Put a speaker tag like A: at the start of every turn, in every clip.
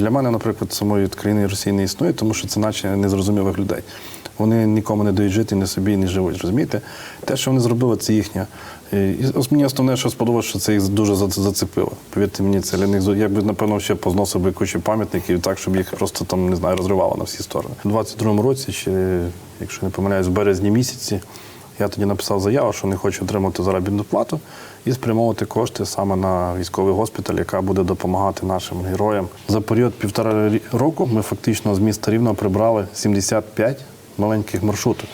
A: Для мене, наприклад, самої країни Росії не існує, тому що це наче незрозумілих людей. Вони нікому не дають жити, ні собі, ні живуть. Розумієте? Те, що вони зробили, це їхнє. І мені основне, що сподобалося, що це їх дуже зацепило. Повірте мені, це для них я б, напевно, ще позносив би кучу пам'ятників так, щоб їх просто там не знаю, розривало на всі сторони. У 22-му році, ще, якщо не помиляюсь, в березні місяці. Я тоді написав заяву, що не хочу отримати заробітну плату і спрямовувати кошти саме на військовий госпіталь, яка буде допомагати нашим героям. За період півтора року ми фактично з міста Рівного прибрали 75 маленьких маршруток.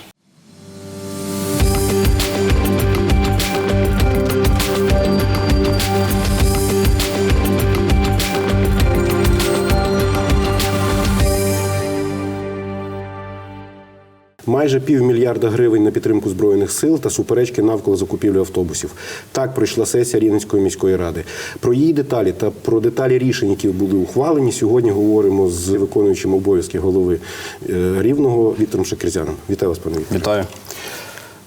B: Майже півмільярда гривень на підтримку збройних сил та суперечки навколо закупівлі автобусів. Так пройшла сесія Рівненської міської ради. Про її деталі та про деталі рішень, які були ухвалені, сьогодні говоримо з виконуючим обов'язки голови е, Рівного Віктором Шакерзяном. Вітаю вас, пане Віктор.
A: Вітаю.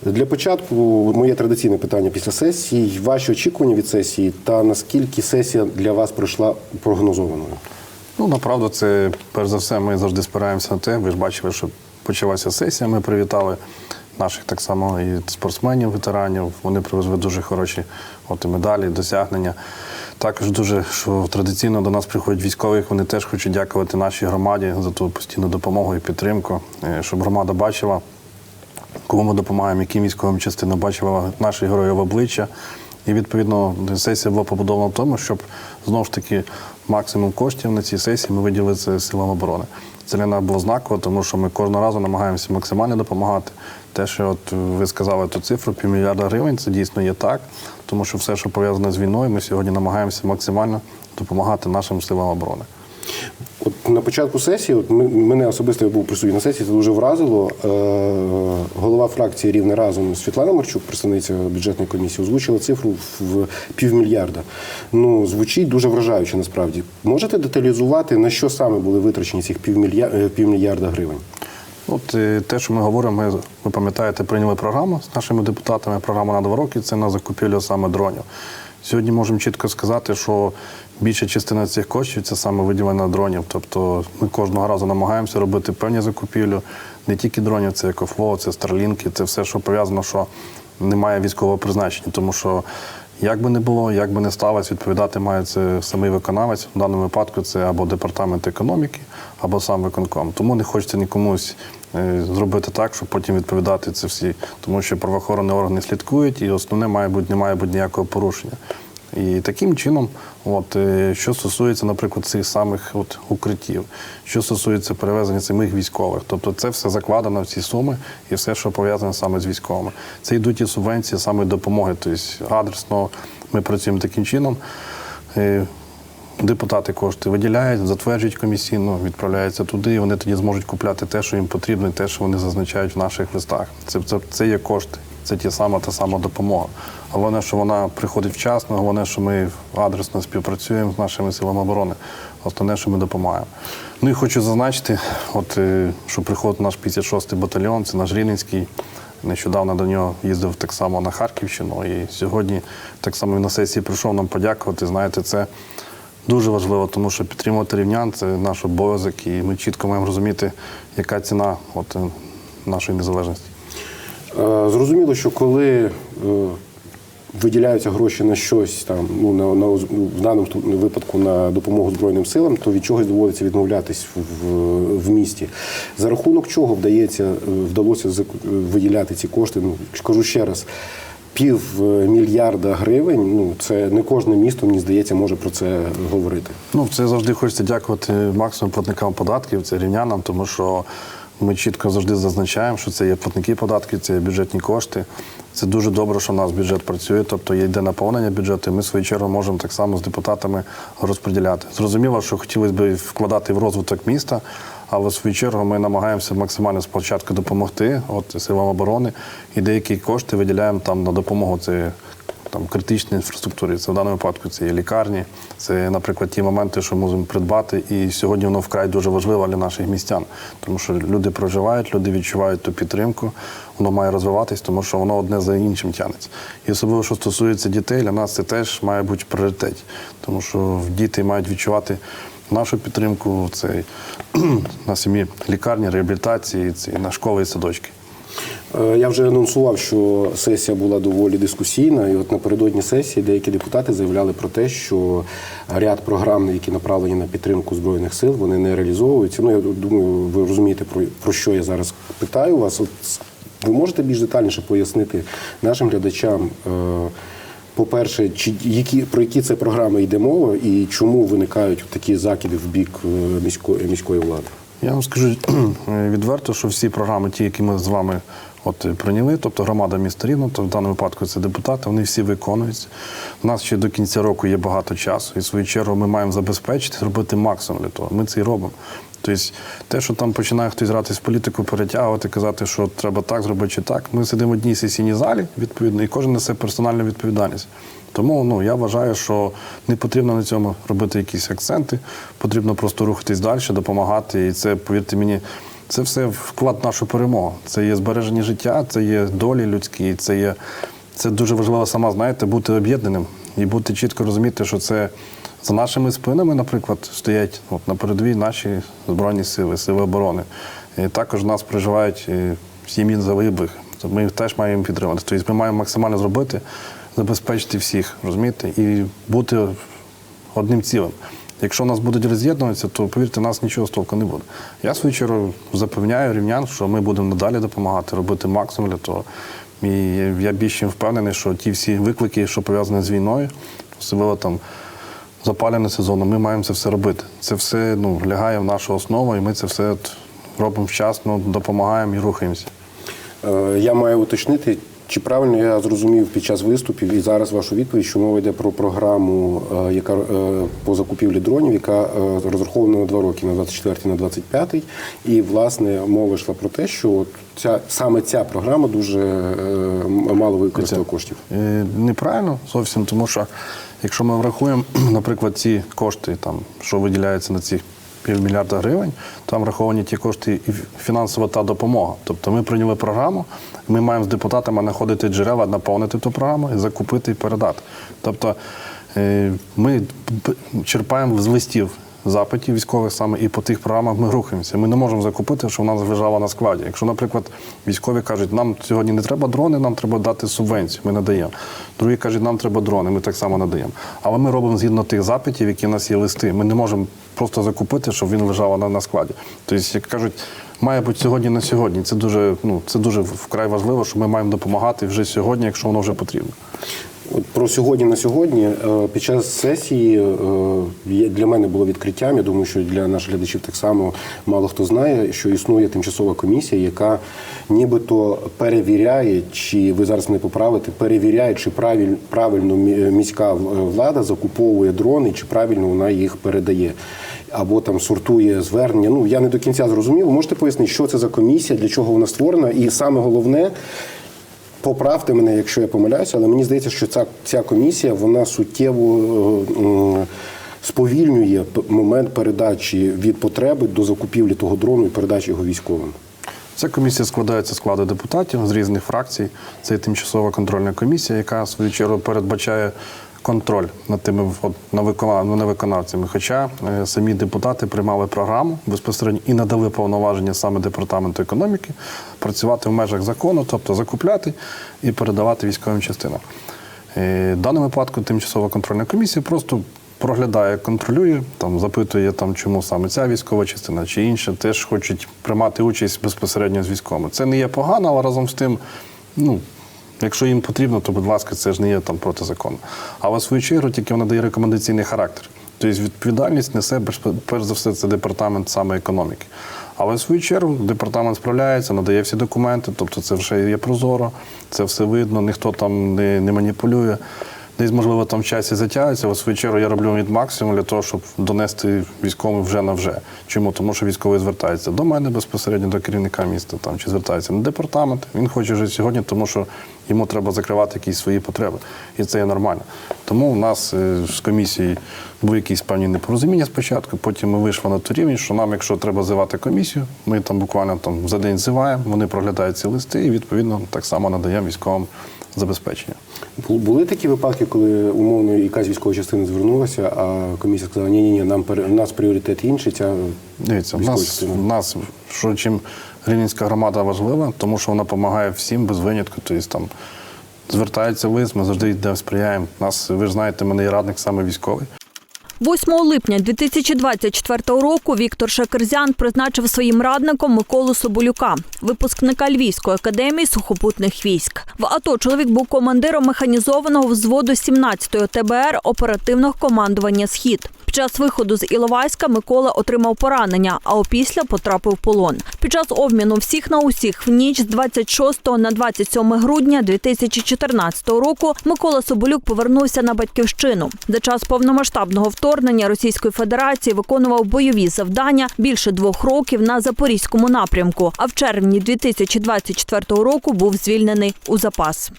B: Для початку моє традиційне питання після сесії. Ваші очікування від сесії та наскільки сесія для вас пройшла прогнозованою?
A: Ну, направду, це перш за все, ми завжди спираємося на те. Ви ж бачили, що почалася сесія. Ми привітали наших так само і спортсменів, ветеранів. Вони привезли дуже хороші от, і медалі, досягнення. Також дуже, що традиційно до нас приходять військових, вони теж хочуть дякувати нашій громаді за ту постійну допомогу і підтримку, е, щоб громада бачила, кому ми допомагаємо, яким військовим частинам бачила наших героїв обличчя. І відповідно сесія була побудована в тому, щоб знову ж таки максимум коштів на цій сесії ми виділили це силам оборони. Це для нас було знаково, тому що ми кожного разу намагаємося максимально допомагати. Те, що от ви сказали ту цифру, півмільярда гривень, це дійсно є так, тому що все, що пов'язане з війною, ми сьогодні намагаємося максимально допомагати нашим силам оборони.
B: От на початку сесії, от мене особисто я був присутній на сесії, це дуже вразило. Е, голова фракції Рівне разом Світлана Марчук, представниця бюджетної комісії, озвучила цифру в півмільярда. Ну, звучить дуже вражаюче насправді. Можете деталізувати, на що саме були витрачені цих півмільярда, півмільярда гривень?
A: От е, те, що ми говоримо, ми, ви пам'ятаєте, прийняли програму з нашими депутатами. Програма на два роки це на закупівлю саме дронів. Сьогодні можемо чітко сказати, що більша частина цих коштів це саме виділення дронів. Тобто ми кожного разу намагаємося робити певні закупівлю. Не тільки дронів, це екофло, це старлінки, це все, що пов'язано, що немає військового призначення, тому що. Як би не було, як би не сталося, відповідати має це самий виконавець. В даному випадку це або департамент економіки, або сам виконком. Тому не хочеться нікомусь е, зробити так, щоб потім відповідати це всі. Тому що правоохоронні органи слідкують, і основне має бути, не має бути ніякого порушення. І таким чином, от, е, що стосується, наприклад, цих самих от, укриттів, що стосується перевезення самих військових, тобто це все закладено в ці суми і все, що пов'язане саме з військовими. Це йдуть і субвенції саме допомоги, тобто адресно ми працюємо таким чином. Е, Депутати кошти виділяють, затверджують комісійно, відправляються туди, і вони тоді зможуть купляти те, що їм потрібно, і те, що вони зазначають в наших листах. Це, це, це є кошти, це ті сама та сама допомога. Головне, що вона приходить вчасно, головне, що ми адресно співпрацюємо з нашими силами оборони. Основне, що ми допомагаємо. Ну і хочу зазначити, от, е, що приходить наш 56-й батальйон, це наш Рівненський. Нещодавно до нього їздив так само на Харківщину. І сьогодні так само він на сесії прийшов нам подякувати. Знаєте, це дуже важливо, тому що підтримувати рівнян це наш обов'язок, і ми чітко маємо розуміти, яка ціна от, е, нашої незалежності.
B: Е, Зрозуміло, що коли е, виділяються гроші на щось там, ну на, на в даному випадку на допомогу Збройним силам, то від чогось доводиться відмовлятись в, в, місті. За рахунок чого вдається е, вдалося виділяти ці кошти? Ну кажу ще раз. Пів мільярда гривень, ну це не кожне місто, мені здається, може про це говорити.
A: Ну, це завжди хочеться дякувати максимум платникам податків, це рівнянам, тому що ми чітко завжди зазначаємо, що це є платники податків, це є бюджетні кошти. Це дуже добре, що в нас бюджет працює, тобто йде наповнення бюджету, і ми в свою чергу можемо так само з депутатами розподіляти. Зрозуміло, що хотілося б вкладати в розвиток міста, але в свою чергу ми намагаємося максимально спочатку допомогти от, силам оборони, і деякі кошти виділяємо там на допомогу. Це там критичній інфраструктурі. Це в даному випадку це є лікарні, це, наприклад, ті моменти, що можемо придбати. І сьогодні воно вкрай дуже важливо для наших містян, тому що люди проживають, люди відчувають ту підтримку, воно має розвиватись, тому що воно одне за іншим тягнеться. І особливо, що стосується дітей, для нас це теж має бути пріоритет, тому що діти мають відчувати. нашу підтримку, це на самі лікарні, реабілітації, це на школи і садочки.
B: Е, Я вже анонсував, що сесія була доволі дискусійна, і от напередодні сесії деякі депутати заявляли про те, що ряд програм, які направлені на підтримку збройних сил, вони не реалізовуються. Ну я думаю, ви розумієте про, про що я зараз питаю вас. От ви можете більш детальніше пояснити нашим глядачам. е, По-перше, чи які про які це програми йде мова, і чому виникають такі закиди в бік е, міської міської влади?
A: Я вам скажу відверто, що всі програми, ті, які ми з вами от е, прийняли, тобто громада міста Рівно, то в даному випадку це депутати, вони всі виконуються. У нас ще до кінця року є багато часу, і в свою чергу ми маємо забезпечити, зробити максимум для того. Ми це і робимо. Тобто, те, що там починає хтось гратись в політику, перетягувати, казати, що треба так зробити чи так. Ми сидимо в одній сесійній залі, відповідно, і кожен несе персональну відповідальність. Тому ну, я вважаю, що не потрібно на цьому робити якісь акценти, потрібно просто рухатись далі, допомагати. І це, повірте мені, це все вклад в нашу перемогу. Це є збереження життя, це є долі людські, це є це дуже важливо сама, знаєте, бути об'єднаним і бути чітко розуміти, що це за нашими спинами, наприклад, стоять от, на передовій наші збройні сили, сили оборони. І також нас проживають е, сім'ї загиблих. Ми їх теж маємо підтримати. Тобто ми маємо максимально зробити, забезпечити всіх, розумієте, і бути одним цілим. Якщо нас будуть роз'єднуватися, то повірте, нас нічого з толку не буде. Я свою чергу запевняю рівнян, що ми будемо надалі допомагати, робити максимум для того. І я більш чим впевнений, що ті всі виклики, що пов'язані з війною, особливо там запалений сезону, ми маємо це все робити. Це все ну, лягає в нашу основу, і ми це все робимо вчасно, допомагаємо і рухаємося.
B: Е, Я маю уточнити, чи правильно я зрозумів під час виступів і зараз вашу відповідь, що мова йде про програму, е, яка е, по закупівлі дронів, яка е, розрахована на два роки, на 24 на 25 І власне мова йшла про те, що от ця саме ця програма дуже мало використала коштів.
A: Неправильно зовсім, тому що якщо ми врахуємо, наприклад, ці кошти, там, що виділяються на ці півмільярда гривень, там враховані ті кошти і фінансова та допомога. Тобто ми прийняли програму, ми маємо з депутатами знаходити джерела, наповнити ту програму і закупити і передати. Тобто е, ми черпаємо з листів запитів військових саме і по тих програмах ми рухаємося. Ми не можемо закупити, що в нас лежало на складі. Якщо, наприклад, військові кажуть, нам сьогодні не треба дрони, нам треба дати субвенцію, ми надаємо. Другі кажуть, нам треба дрони, ми так само надаємо. Але ми робимо згідно тих запитів, які в нас є листи. Ми не можемо просто закупити, щоб він лежав на, на складі. Тобто, як кажуть, має бути сьогодні на сьогодні. Це дуже, ну, це дуже вкрай важливо, що ми маємо допомагати вже сьогодні, якщо воно вже потрібно.
B: От про сьогодні на сьогодні е, під час сесії е, для мене було відкриттям. Я думаю, що для наших глядачів так само мало хто знає, що існує тимчасова комісія, яка нібито перевіряє, чи ви зараз мене поправите, перевіряє, чи правиль, правильно міська влада закуповує дрони, чи правильно вона їх передає. Або там сортує звернення. Ну я не до кінця зрозумів. Можете пояснити, що це за комісія, для чого вона створена, і саме головне, Поправте мене, якщо я помиляюся, але мені здається, що ця, ця комісія вона суттєво е, сповільнює момент передачі від потреби до закупівлі того дрону і передачі його військовим.
A: Ця комісія складається складу депутатів з різних фракцій. Це є тимчасова контрольна комісія, яка в свою чергу передбачає контроль над тими виконавцями. Хоча е, самі депутати приймали програму безпосередньо і надали повноваження саме департаменту економіки працювати в межах закону, тобто закупляти і передавати військовим частинам. Е, В даному випадку тимчасова контрольна комісія просто проглядає, контролює, там запитує, там, чому саме ця військова частина чи інша, теж хочуть приймати участь безпосередньо з військовими. Це не є погано, але разом з тим, ну. Якщо їм потрібно, то будь ласка, це ж не є там протизаконно. Але в свою чергу тільки вона дає рекомендаційний характер. Тобто відповідальність несе перш- за все це департамент саме економіки. Але в свою чергу департамент справляється, надає всі документи, тобто це вже є прозоро, це все видно, ніхто там не, не маніпулює. Десь, можливо, там в часі затягується, в свою чергу я роблю від максимум для того, щоб донести військовим вже на вже. Чому? Тому що військовий звертається до мене безпосередньо, до керівника міста там, чи звертається на департамент. Він хоче вже сьогодні, тому що йому треба закривати якісь свої потреби. І це є нормально. Тому у нас е, з комісії були якісь певні непорозуміння спочатку, потім ми вийшли на той рівень, що нам, якщо треба зивати комісію, ми там буквально там за день зиваємо, вони проглядають ці листи і відповідно так само надаємо військовим забезпечення.
B: Бу- Були такі випадки, коли умовно якась військова частина звернулася, а комісія сказала, ні, ні, ні, нам у нас пріоритет інший. Ця
A: Дивіться, в нас, в нас що чим Рівненська громада важлива, тому що вона допомагає всім без винятку. Тобто там звертається лист, ми завжди йдемо, сприяємо. Нас, ви ж знаєте, мене є радник саме військовий.
C: 8 липня 2024 року Віктор Шакерзян призначив своїм радником Миколу Соболюка, випускника Львівської академії сухопутних військ. В АТО чоловік був командиром механізованого взводу 17-ї ТБР оперативного командування Схід. Час виходу з Іловайська Микола отримав поранення, а опісля потрапив в полон. Під час обміну всіх на усіх в ніч з 26 на 27 грудня 2014 року Микола Соболюк повернувся на батьківщину. За час повномасштабного вторгнення Російської Федерації виконував бойові завдання більше двох років на запорізькому напрямку. А в червні 2024 року був звільнений у запас.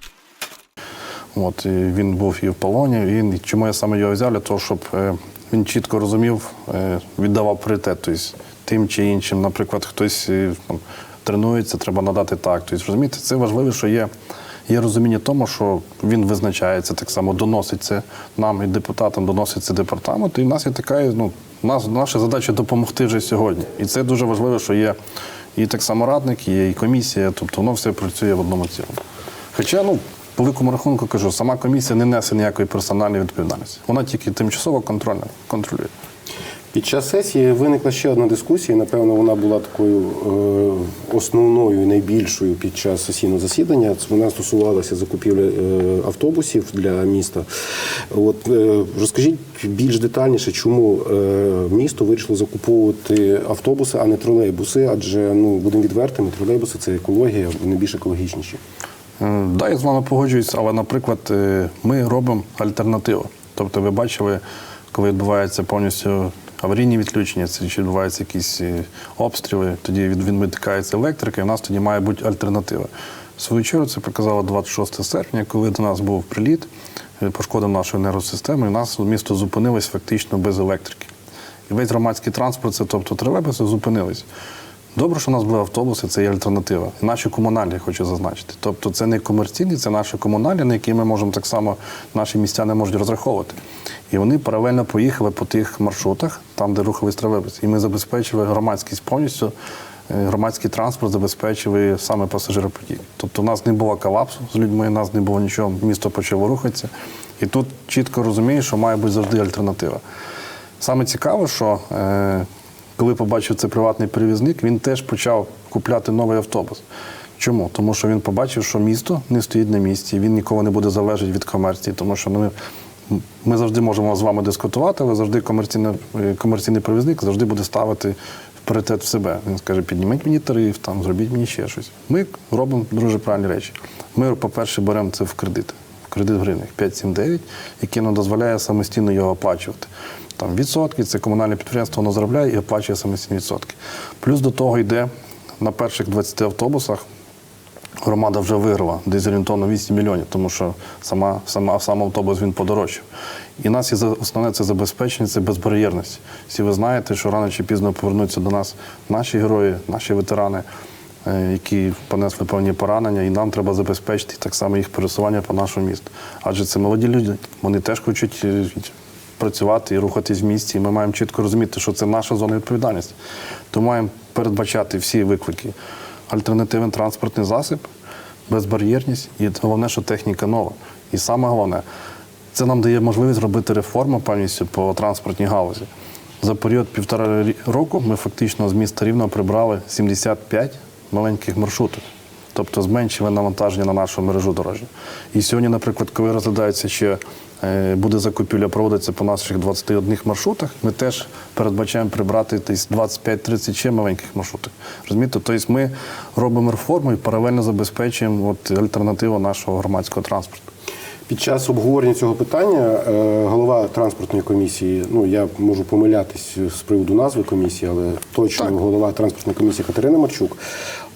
A: От, він був і в полоні. І чому я саме його взяв? Для того, щоб е, він чітко розумів, е, віддавав пріоритет. Тобто, тим чи іншим, наприклад, хтось е, там, тренується, треба надати так. Тобто, розумієте, це важливо, що є, є розуміння тому, що він визначається так само, доносить це нам і депутатам, доносить це департаменту. І в нас є така, ну, нас, наша задача допомогти вже сьогодні. І це дуже важливо, що є і так само радник, є і комісія, тобто воно все працює в одному цілому. Хоча, ну, по великому рахунку кажу, сама комісія не несе ніякої персональної відповідальності. Вона тільки тимчасово контрольна, контролює.
B: Під час сесії виникла ще одна дискусія. Напевно, вона була такою е, основною, найбільшою під час сесійного засідання. Вона стосувалася закупівлі е, автобусів для міста. От е, розкажіть більш детальніше, чому е, місто вирішило закуповувати автобуси, а не тролейбуси? Адже ну будемо відвертими, тролейбуси це екологія, вони більш екологічніші.
A: Е, Да, я з вами погоджуюсь, але, наприклад, е, ми робимо альтернативу. Тобто, ви бачили, коли відбуваються повністю аварійні відключення, чи відбуваються якісь е, обстріли, тоді від- відмикається електрика, і в нас тоді має бути альтернатива. В свою чергу це показало 26 серпня, коли до нас був приліт, пошкодив нашу енергосистему, і нас місто зупинилось фактично без електрики. І весь громадський транспорт, це тобто тролейбуси, зупинились. Добре, що у нас були автобуси, це є альтернатива. Наші комунальні хочу зазначити. Тобто це не комерційні, це наші комунальні, на які ми можемо так само, наші містяни можуть розраховувати. І вони паралельно поїхали по тих маршрутах, там, де рухались тролейбуси. І ми забезпечили громадськість повністю, е, громадський транспорт забезпечили саме пасажиропотік. Тобто у нас не було колапсу з людьми, у нас не було нічого, місто почало рухатися. І тут чітко розумієш, що має бути завжди альтернатива. Саме цікаве, що е, коли побачив це приватний перевізник, він теж почав купляти новий автобус. Чому? Тому що він побачив, що місто не стоїть на місці, він ніколи не буде залежати від комерції, тому що ну, ми, ми завжди можемо з вами дискутувати, але завжди комерційний, е, комерційний перевізник завжди буде ставити пріоритет в себе. Він скаже, підніміть мені тариф, там, зробіть мені ще щось. Ми робимо дуже правильні речі. Ми, по-перше, беремо це в кредит. В кредит в гривнях 5,79, який нам дозволяє самостійно його оплачувати. Там відсотки, це комунальне підприємство, воно заробляє і оплачує самостійні відсотки. Плюс до того йде на перших 20 автобусах. Громада вже виграла десь орієнтовно 8 мільйонів, тому що сама, сама, сам автобус він подорожчав. І нас є основне це забезпечення, це безбар'єрність. Всі ви знаєте, що рано чи пізно повернуться до нас наші герої, наші ветерани, е, які понесли певні поранення, і нам треба забезпечити так само їх пересування по нашому місту. Адже це молоді люди, вони теж хочуть е, працювати і рухатись в місті. І ми маємо чітко розуміти, що це наша зона відповідальності. Тому маємо передбачати всі виклики. Альтернативний транспортний засіб, безбар'єрність і головне, що техніка нова. І саме головне, це нам дає можливість робити реформу повністю по транспортній галузі. За період півтора року ми фактично з міста Рівно прибрали 75 маленьких маршрутів. Тобто зменшили навантаження на нашу мережу дорожню. І сьогодні, наприклад, коли розглядається ще буде закупівля, проводиться по наших 21 маршрутах, ми теж передбачаємо прибрати десь 25-30 ще маленьких маршрутів. Розумієте? Тобто ми робимо реформу і паралельно забезпечуємо от, альтернативу нашого громадського транспорту.
B: Під час обговорення цього питання е, голова транспортної комісії, ну я можу помилятись з приводу назви комісії, але точно
A: Так.
B: голова транспортної комісії Катерина Марчук.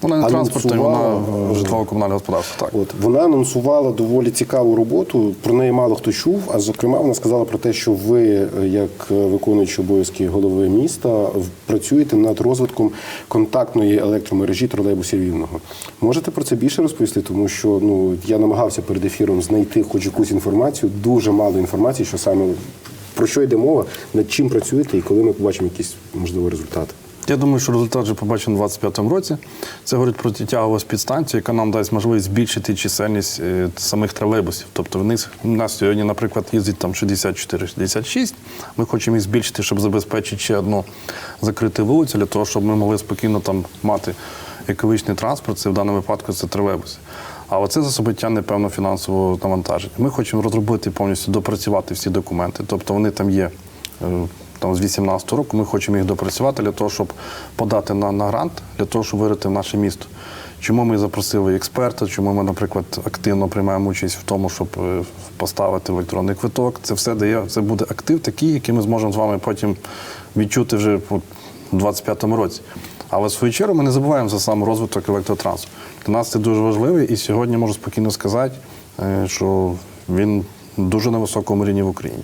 A: Вона не транспортна, вона
B: е,
A: житлово-комунальне господарство. Так.
B: От вона анонсувала доволі цікаву роботу. Про неї мало хто чув. А зокрема, вона сказала про те, що ви, е, як виконуючий обов'язки голови міста, працюєте над розвитком контактної електромережі тролейбусів рівного. Можете про це більше розповісти? Тому що ну я намагався перед ефіром знайти хоч якусь інформацію. Дуже мало інформації, що саме про що йде мова, над чим працюєте, і коли ми побачимо якісь можливо результати.
A: Я думаю, що результат вже побачимо у 2025 році. Це говорить про тягову підстанцію, яка нам дасть можливість збільшити чисельність е, самих тролейбусів. Тобто в них у нас сьогодні, наприклад, їздить там 64-66. Ми хочемо їх збільшити, щоб забезпечити ще одну закриту вулицю, для того, щоб ми могли спокійно там мати екологічний транспорт. Це в даному випадку це тролейбуси. Але це за собою тягне певно фінансове навантаження. Ми хочемо розробити повністю допрацювати всі документи. Тобто вони там є. Там з 18 року ми хочемо їх допрацювати для того, щоб подати на, на грант, для того, щоб вирити наше місто. Чому ми запросили експерта, чому ми, наприклад, активно приймаємо участь в тому, щоб е, поставити електронний квиток. Це все дає, це буде актив такий, який ми зможемо з вами потім відчути вже у 25-му році. Але в свою чергу ми не забуваємо за сам розвиток електротранспорту. Для нас це дуже важливо, і сьогодні можу спокійно сказати, е, що він дуже на високому рівні в Україні.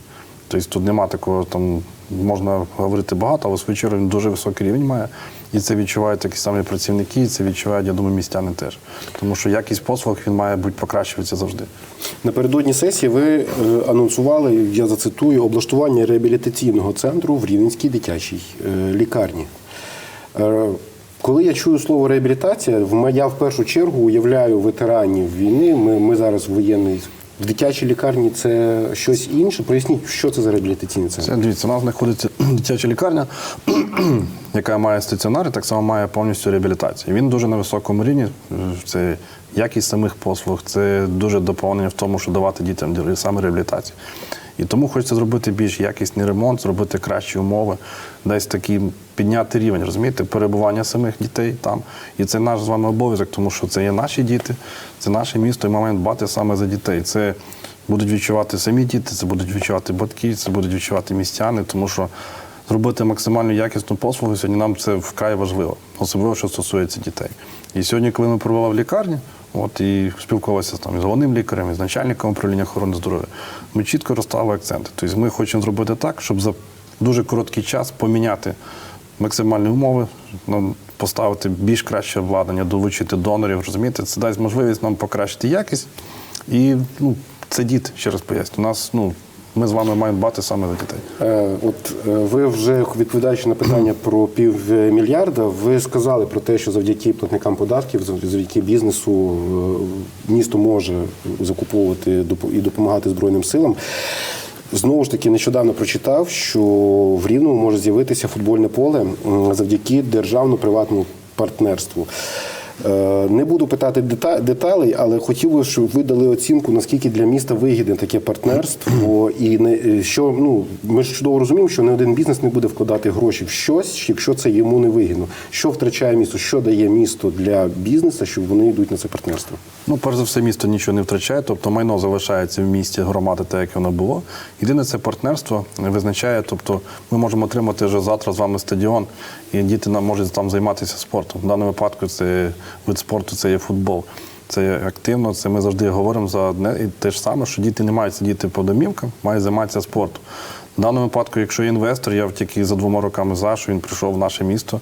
A: Тобто тут нема такого, там можна говорити багато, але в свою чергу він дуже високий рівень має. І це відчувають такі самі працівники, і це відчувають, я думаю, містяни теж. Тому що якість послуг він має бути покращуватися завжди.
B: Напередодні сесії ви е, анонсували, я зацитую, облаштування реабілітаційного центру в Рівненській дитячій е, лікарні. Е, Коли я чую слово реабілітація, я в першу чергу уявляю ветеранів війни. Ми, ми зараз в воєнний. В дитячій лікарні це щось інше. Поясніть, що це за реабілітаційний центр?
A: Це дивіться, у нас знаходиться дитяча лікарня, яка має стаціонар і так само має повністю реабілітацію. Він дуже на високому рівні. Це якість самих послуг, це дуже доповнення в тому, що давати дітям саме реабілітацію. І тому хочеться зробити більш якісний ремонт, зробити кращі умови, десь такі підняти рівень, розумієте, перебування самих дітей там. І це наш з вами обов'язок, тому що це є наші діти, це наше місто, і маємо дбати саме за дітей. Це будуть відчувати самі діти, це будуть відчувати батьки, це будуть відчувати містяни, тому що зробити максимально якісну послугу сьогодні нам це вкрай важливо, особливо що стосується дітей. І сьогодні, коли ми перебували в лікарні, от і спілкувалися там із головним лікарем, із начальником управління охорони здоров'я, ми чітко розставили акценти. Тобто ми хочемо зробити так, щоб за дуже короткий час поміняти максимальні умови, поставити більш краще обладнання, долучити донорів. Розумієте, це дасть можливість нам покращити якість. І ну, це дід, ще раз поясню. У нас, ну, ми з вами маємо дбати саме за дітей.
B: Е, От е, ви вже відповідаючи на питання про півмільярда, ви сказали про те, що завдяки платникам податків, зав- завдяки бізнесу, е, місто може закуповувати і допомагати Збройним силам. Знову ж таки, нещодавно прочитав, що в Рівному може з'явитися футбольне поле завдяки державно-приватному партнерству. Е, Не буду питати дета- деталей, але хотів би, щоб ви дали оцінку, наскільки для міста вигідне таке партнерство. І не е, що ну ми ж чудово розуміємо, що не один бізнес не буде вкладати гроші в щось, якщо це йому не вигідно. Що втрачає місто? Що дає місто для бізнесу, що вони йдуть на це партнерство?
A: Ну, перш за все, місто нічого не втрачає, тобто майно залишається в місті громади, так як воно було. Єдине це партнерство визначає, тобто ми можемо отримати вже завтра з вами стадіон, і діти можуть там займатися спортом. В даному випадку це вид спорту, це є футбол. Це активно, це ми завжди говоримо за одне і те ж саме, що діти не мають сидіти по домівкам, мають займатися спортом. В даному випадку, якщо інвестор, я тільки за двома роками за, що він прийшов в наше місто,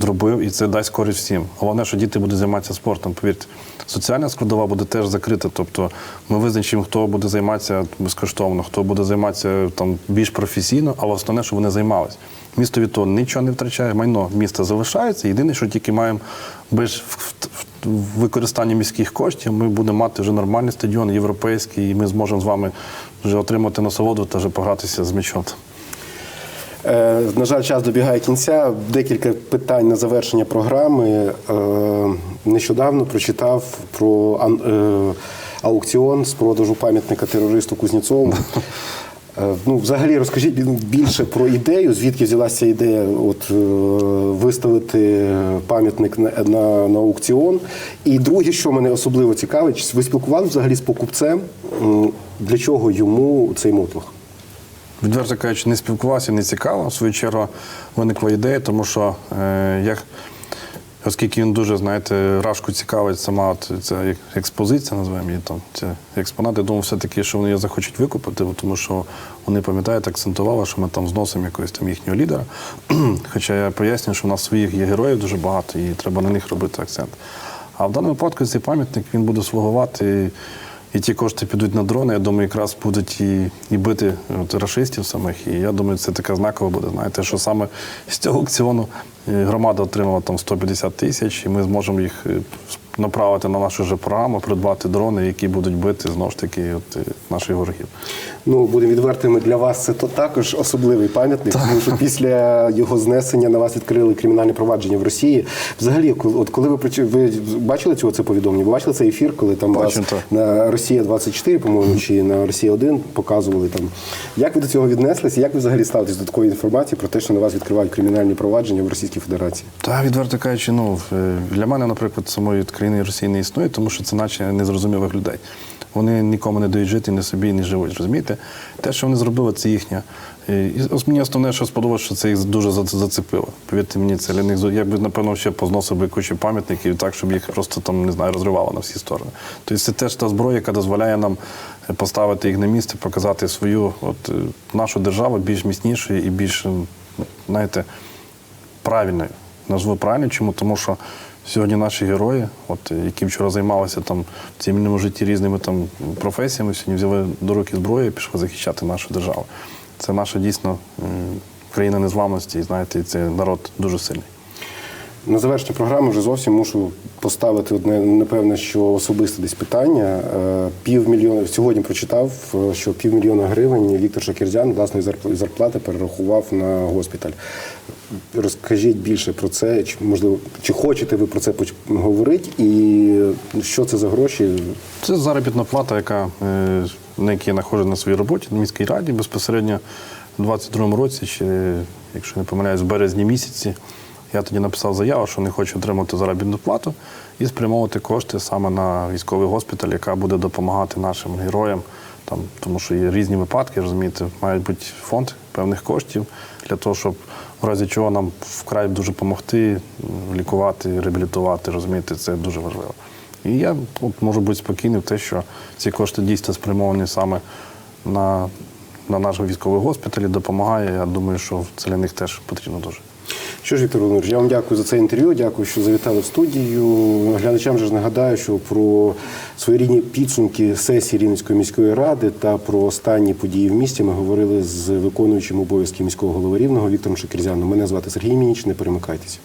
A: зробив, і це дасть користь всім. Головне, що діти будуть займатися спортом. Повірте, соціальна складова буде теж закрита. Тобто ми визначимо, хто буде займатися безкоштовно, хто буде займатися там більш професійно, але основне, щоб вони займалися. Місто від того нічого не втрачає, майно міста залишається. Єдине, що тільки маємо без в- в- в використанні міських коштів, ми будемо мати вже нормальний стадіон, європейський, і ми зможемо з вами вже отримати насолоду та вже погратися з м'ячом.
B: Е, На жаль, час добігає кінця. Декілька питань на завершення програми. Е, Нещодавно прочитав про е, аукціон з продажу пам'ятника терористу Кузнєцову. Ну, взагалі, розкажіть більше про ідею, звідки взялася ідея от, виставити пам'ятник на, на, на аукціон. І друге, що мене особливо цікавить, ви спілкувалися взагалі з покупцем, для чого йому цей мотлох?
A: Відверто кажучи, не спілкувався, не цікаво. В свою чергу виникла ідея, тому що е, оскільки він дуже, знаєте, рашку цікавить сама от ця експозиція, називаємо її там, ці експонати, я думав все-таки, що вони її захочуть викупити, тому що вони, пам'ятаєте, акцентували, що ми там зносимо якогось там їхнього лідера. Хоча я пояснюю, що в нас своїх є героїв дуже багато, і треба на них робити акцент. А в даному випадку цей пам'ятник він буде слугувати. Ті кошти підуть на дрони, я думаю, якраз будуть і, і бити от, рашистів самих. І я думаю, це така знакова буде. Знаєте, що саме з цього аукціону е, громада отримала там 150 тисяч, і ми зможемо їх е, направити на нашу вже програму, придбати дрони, які будуть бити знову ж таки от, е, наших ворогів.
B: Ну, будемо відвертими, для вас це то також особливий пам'ятник, тому що після його знесення на вас відкрили кримінальне провадження в Росії. Взагалі, от коли ви ви бачили цього це повідомлення? Ви бачили цей ефір, коли там вас
A: так.
B: на Росія 24, по-моєму, чи на Росія 1 показували там. Як ви до цього віднеслися? Як ви взагалі ставитесь до такої інформації про те, що на вас відкривають кримінальні провадження в Російській Федерації?
A: Та відверто кажучи, ну е, для мене, наприклад, самої країни Росії не існує, тому що це наче незрозумілих людей. Вони нікому не дають жити, ні собі, ні живуть. Розумієте? Те, що вони зробили, це їхнє. І і мені основне, що сподобалося, що це їх дуже зацепило. Повірте мені, це для них я б, напевно, ще позносив би кучу пам'ятників так, щоб їх просто там не знаю, розривало на всі сторони. Тобто це теж та зброя, яка дозволяє нам е, поставити їх на місце, показати свою от е, нашу державу більш міцнішою і більш, знаєте, правильною. Назву правильно, чому? Тому що сьогодні наші герої, от, які вчора займалися там в цивільному житті різними там професіями, сьогодні взяли до руки зброю і пішли захищати нашу державу. Це наша дійсно країна незламності, і знаєте, це народ дуже сильний.
B: На завершення програми вже зовсім мушу поставити одне, напевне, що особисте десь питання. Е, Півмільйона сьогодні прочитав, е, що півмільйона гривень Віктор Шакірзян власної зарплати перерахував на госпіталь. Розкажіть більше про це, чи можливо, чи хочете ви про це говорити, і що це за гроші?
A: Це заробітна плата, яка, е, на якій я знаходжу на своїй роботі на міській раді безпосередньо у 22-му році, ще, якщо не помиляюсь, в березні місяці. Я тоді написав заяву, що не хочу отримати заробітну плату і спрямовувати кошти саме на військовий госпіталь, яка буде допомагати нашим героям. Там, тому що є різні випадки, розумієте, має бути фонд певних коштів для того, щоб в разі чого нам вкрай дуже допомогти, лікувати, реабілітувати, розумієте, це дуже важливо. І я от, можу бути спокійний в те, що ці кошти дійсно спрямовані саме на, на наш військовий госпіталь і допомагає. Я думаю, що це для них теж потрібно дуже.
B: Що ж, Віктор Володимирович, я вам дякую за це інтерв'ю. Дякую, що завітали в студію. Глядачам же ж нагадаю, що про своєрідні підсумки сесії Рівненської міської ради та про останні події в місті ми говорили з виконуючим обов'язки міського голови Рівного Віктором Шекерзяном. Мене звати Сергій Мініч. Не перемикайтеся.